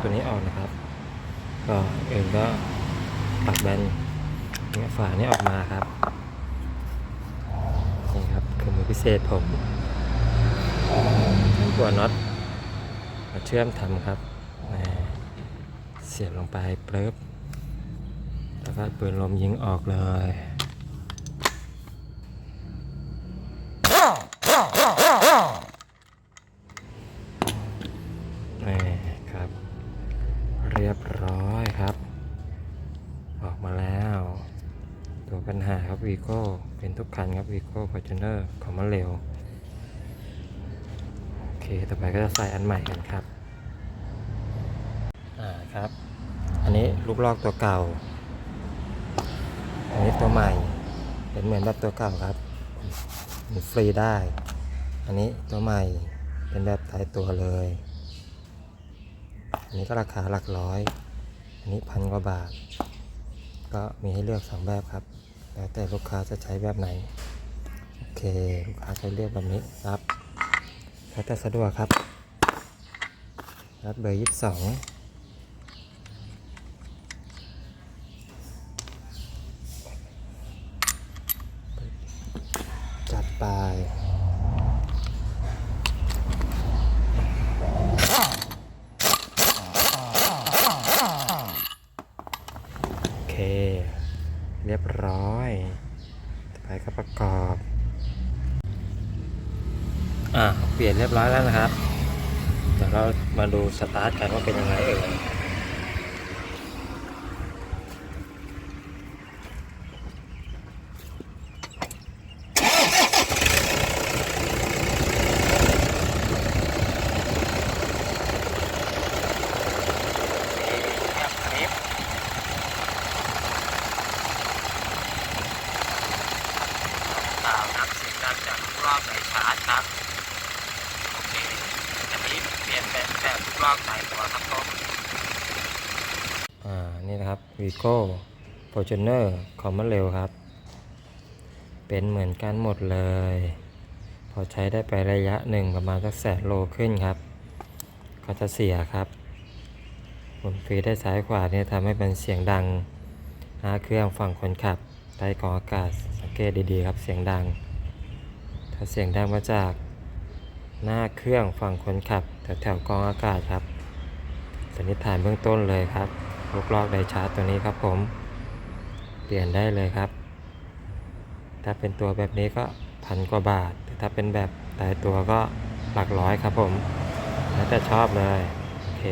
ตัวนี้ออกนะครับ ก็อื่นก็ปักแบนเนี่ยฝานี้ออกมาครับ นี่ครับคือมือพิเศษผมทั้งตัวน็อตมาเชื่อมทำครับ เสียบลงไปเปิบแล้วก็ปืนลมยิงออกเลย ญหาครับวีโก้เป็นทุกคันครับวีโก้ฟอร์จูเนอร์ของมันเร็วโอเคต่อไปก็จะใส่อันใหม่กันครับอ่าครับ อันนี้ลูกลอกตัวเก่า อันนี้ตัวใหม่ เป็นเหมือนแบบตัวเก่าครับมุนฟรีได้ อันนี้ตัวใหม่เป็นแบบตายตัวเลย อันนี้ก็ราคาหลักร้อย อันนี้พันกว่าบาท ก็มีให้เลือกสองแบบครับ แล้วแต่ลูกค้าจะใช้แบบไหน โอเค ลูกค้าใช้เลือกแบบนี้ครับ แล้วแต่สะดวกครับรัดเบอร์ยี่สิบสองจัดไปโอเค เรียบร้อย ต่อไปก็ประกอบ อ่าเปลี่ยนเรียบร้อยแล้วนะครับ เดี๋ยวเรามาดูสตาร์ทกันว่าเป็นยังไงเอ่ย ข่าวนับเสียงดังจากทุกรอบสายชาร์จ ครับ โอเคอันนี้เปลี่ยนเป็นแบบทุกรอบสายตัวครับผมอ่า นี่นะครับ Vigo Fortuner ของมันเร็วครับ เป็นเหมือนกันหมดเลย พอใช้ได้ไประยะหนึ่งประมาณสักแสนโลขึ้นครับ ก็จะเสียครับหมุนฟรีได้ซ้ายขวาเนี่ยทำให้เป็นเสียงดังหน้าเครื่องฝั่งคนขับใต้กองอากาศสังเกตดีๆครับเสียงดัง เสียงดังมาจากหน้าเครื่องฝั่งคนขับแถวๆกองอากาศครับสันนิษฐานเบื้องต้นเลยครับลูกลอกไดชาร์จตัวนี้ครับผม เปลี่ยนได้เลยครับ ถ้าเป็นตัวแบบนี้ก็พันกว่าบาท แต่ถ้าเป็นแบบตายตัวก็หลักร้อยครับผม แล้วแต่ชอบเลย โอเค